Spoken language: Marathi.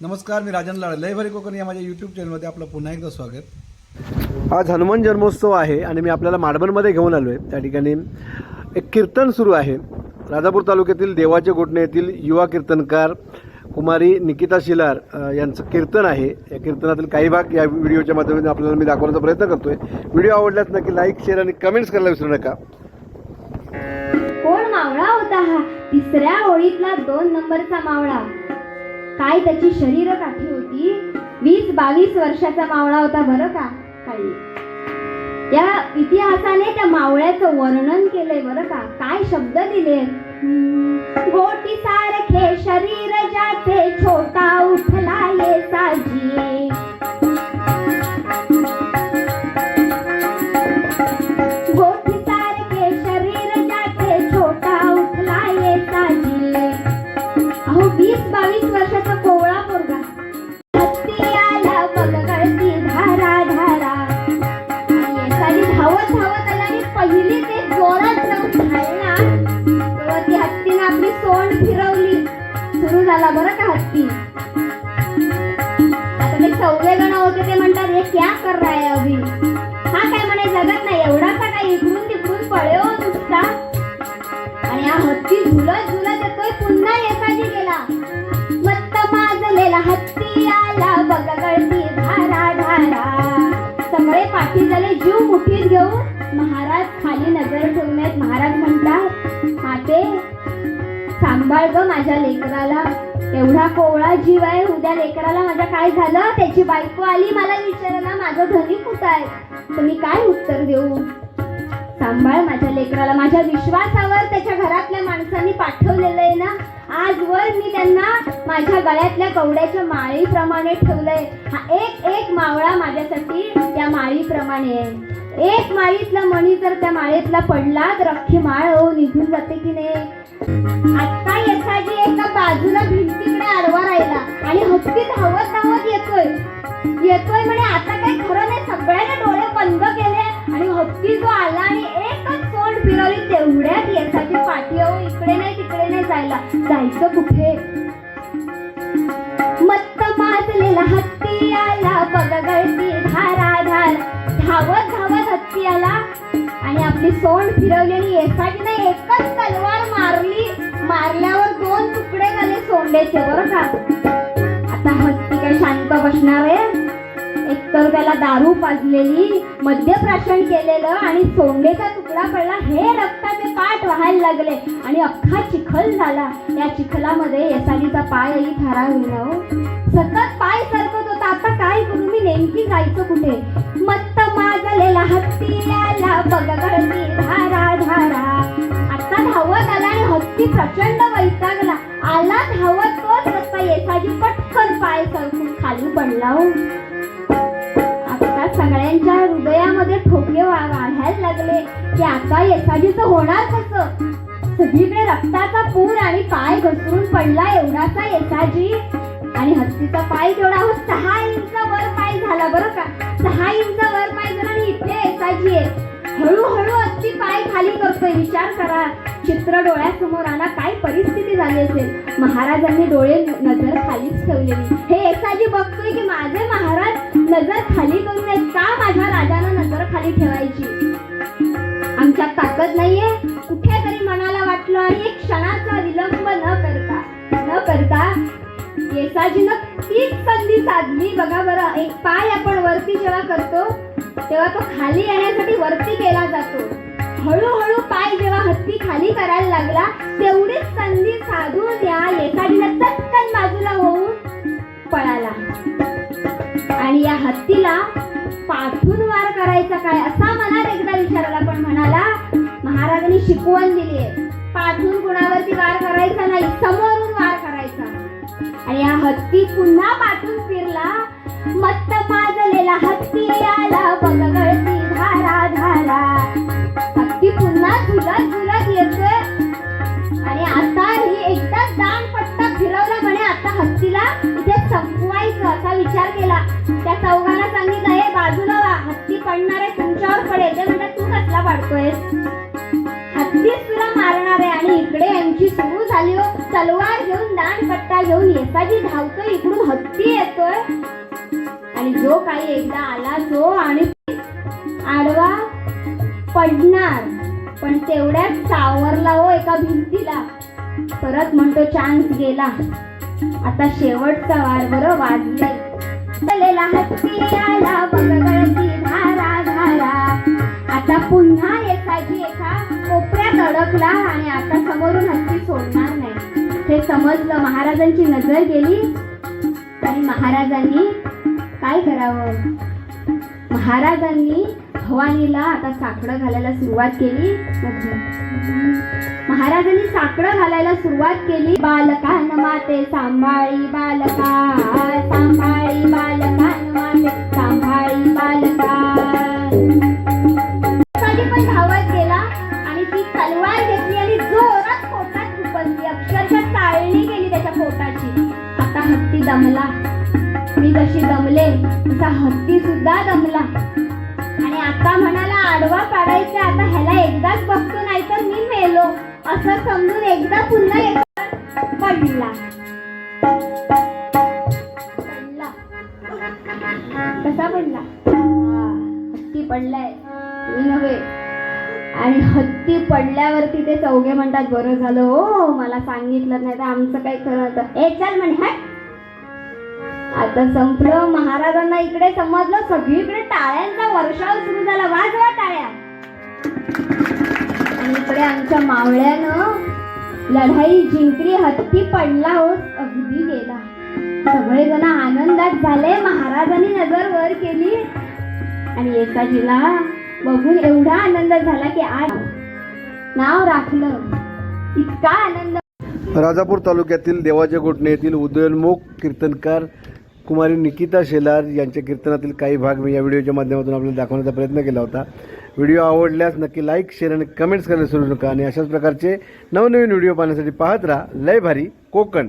नमस्कार मी राजन लाड. लयभरी कोकण या माझ्या यूट्यूब चॅनलमध्ये आपलं पुन्हा एकदा स्वागत. आज हनुमान जन्मोत्सव आहे आणि मी आपल्याला माडबनमध्ये घेऊन आलो आहे त्या ठिकाणी एक कीर्तन सुरू आहे. राजापूर तालुक्यातील देवाचे गोठणे येथील युवा कीर्तनकार कुमारी निकिता शिलार यांचं कीर्तन आहे. या कीर्तनातील काही भाग या व्हिडिओच्या माध्यमातून आपल्याला मी दाखवण्याचा प्रयत्न करतोय. व्हिडिओ आवडल्यास नक्की लाईक शेअर आणि कमेंट्स करायला विसरू नका. कोण मावळा होता हा? तिसऱ्या ओळीतला दोन नंबरचा मावळा. काय त्याची शरीर काठी होती. वीस बावीस वर्षाचा मावळा होता बरं का काही या इतिहासाने त्या मावळ्याचं वर्णन केलंय बरं का? काय शब्द दिले गोटी सारे वीस बावीस वर्षाचा कोवळा पोरगा हत्ती आला बघ धारा धारा. धावत धावत आला आणि पहिली ते जोरात जाऊन तेव्हा ती हत्तीने आपली सोंड फिरवली. सुरू झाला बरं का हत्ती? आता ते चौघे जण होते ते म्हणतात हे क्या कर रहा है अभी? हा काय म्हणे जगत नाही एवढासा काय इकडून तिकडून पळेव नुसता? आणि हा हत्ती झुलत झुलत सांभाळ ग माझ्या लेकराला. एवढा कोवळा जीव आहे उद्या लेकराला माझ्या काय झालं? त्याची बायको आली मला विचारायला माझं धनी कुठं आहे? तर मी काय उत्तर देऊ? सांभाळ माझ्या लेकराला. माझ्या विश्वासावर त्याच्या घरातल्या माणसांनी पाठवलेलं आहे ना आजवर मी त्यांना माझ्या गळ्यातल्या कवड्याच्या माळीप्रमाणे ठेवलंय. हा एक एक मावळा माझ्यासाठी त्या माळीप्रमाणे आहे. एक माळीतला मणी जर त्या माळीतला पडला तर अख्खी माळ हो निघून जाते की नाही? आता यशाजी एका बाजूला भिंतीकडे आडवा राहिला आणि हत्ती धावत धावत येतोय. येतोय म्हणे आता काही खरं नाही सगळ्यांना डोळे बंद केले आणि हत्ती जो आला आणि एकच सोंड फिरवली तेवढ्यात येसाची पाठी हो इकडे नाही तिकडे नाही जायला. जायचं कुठे? मत्त माजलेला हत्ती आला बघ गळती धारा धार धावत धावत हत्ती आला आणि आपली सोंड फिरवली आणि येसाजीने एकच तलवार मारली. मारल्यावर दोन तुकडे झाले सोंडेचे बरं का? आता हत्ती काय शांत बसणार आहे. एकतर त्याला दारू पाजलेली मद्यप्राशन केलेलं आणि सोंडेचा तुकडा पडला हे रक्ताचे पाठ व्हायला लागले. आणि अख्खा चिखल झाला. या चिखलामध्ये येसालीचा पायही थारा होईना हो. सतत पाय सरकत होता. आता काय करू? मी नेमकी जायचं कुठे? मत्त गाजलेला हत्ती आला बघ गळती धारा धारा. आता धावत आला आणि हत्ती प्रचंड वैतागला. आला धावत तोच रस्ता येसाजी पटकन पाय सरकून खाली पडला हो. आता सगळ्यांच्या हृदयामध्ये ठोके वाढायला लागले की आता येसाजीचं होणार कसं? सगळीकडे रक्ताचा पूर आणि पाय घसरून पडला एवढासा येसाजी. आणि हत्तीचा पाय केवढा हो सहा इंच वर पाय झाला बरं का? सहा इंच वर पाय झाला आणि इथे येसाजी आहे. हळूहळू हत्ती पाय खाली करतोय. विचार करा. चित्र डोळ्यासमोर आला काय परिस्थिती झाली असेल? महाराजांनी डोळे नजर खालीच ठेवलेली. हे येसाजी बघतोय की माझे महाराज नजर खाली करून आहेत का माझ्या राजानं नजर खाली ठेवायची? आमच्या ताकद नाहीये. कुठेतरी मनाला वाटलं आणि एक क्षणाचा विलंब न करता न करता येसाजीनं तीच संधी साधली. बघा बरं एक पाय आपण वरती जेव्हा करतो तेव्हा तो खाली येण्यासाठी वरती केला जातो. हळूहळू पाय जेव्हा हत्ती खाली करायला लागला तेवढीच संधी साधून या येसाजीनं चटकन बाजूला होऊन पळाला. आणि या हत्तीला पाठून वार करायचा काय असा मनात एकदा विचारला पण म्हणाला. महाराजांनी शिकवण दिली आहे पाठून कुणावरती वार करायचा नाही समोर आणि हा हत्ती पुन्हा पाठून फिरला. मत्त माजलेला हत्ती आला. बगळती धारा धारा. हत्ती पुन्हा झुलत झुलत येते आणि आता ही एकदा दान पट्टा फिरवला म्हणे आता हत्तीला इथे संपवायचं असा विचार केला. त्या चौघांना सांगितलं हे बाजूला वा हत्ती पडणार आहे तुमच्यावर पडेल. ते म्हणतात तू कसला पाडतोयस? तलवार दान पट्टा घेऊन येसाजी धावतोय इकडून हत्ती येतोय. आणि जो काही एकदा आला तो आणि आडवा पडणार. पण तेवढ्यात सावरला हो एका भिंतीला. परत म्हणतो चान्स गेला. आता शेवटचा वार बरं वाजले चलेला हत्ती आला बघ धारा धारा आता पुन्हा येसाची एका कोपऱ्यात अडकला आणि आता समोरून हत्ती सोडणार नाही. हे समजलं महाराजांची नजर गेली. आणि महाराजांनी काय करावं? महाराजांनी भवानीला आता साकडं घालायला सुरुवात केली. महाराजांनी साकडं घालायला सुरुवात केली. बालकान माते सांभाळी बालका सांभाळी बालकान माते सांभाळी बालका. दमला. मी जशी दमले तसा हत्ती सुद्धा दमला. आणि आता म्हणाला आडवा पाडायचा आता ह्याला एकदाच बघतो नाही तर मी मेलो. असं समजून एकदा पुन्हा एकदा पडला. पडला. कसा पडला? हत्ती पडलाय. मी नव्हे. आणि हत्ती पडल्यावरती ते चौघे म्हणतात बरं झालं हो मला सांगितलं नाही तर आमचं काय खरं होतं ए चल म्हणे हट. आता संपलं. महाराजांना इकडे समजलं. सगळीकडे टाळ्यांचा वर्षाव सुरू झाला. वाजवा टाळ्या. आणि इकडे आमच्या मावळ्यानं लढाई जिंकली. हत्ती पडला हो अगदी गेला. सगळेजण आनंदात झाले. महाराजांनी नजर वर केली. आणि एकाजीला बघून एवढा आनंद झाला की आज नाव राखलं. इतका आनंद. राजापूर तालुक्यातील देवाच्या गोठणे येथील उदयोन्मुख कीर्तनकार कुमारी निकिता शेलार यांच्या कीर्तनातील काही भाग मी या व्हिडिओच्या माध्यमातून आपल्याला दाखवण्याचा प्रयत्न केला होता. व्हिडिओ आवडल्यास नक्की लाईक शेअर आणि कमेंट्स करायला सुरू नका. आणि अशाच प्रकारचे नवनवीन व्हिडिओ पाहण्यासाठी पाहत राहा. लय भारी कोकण.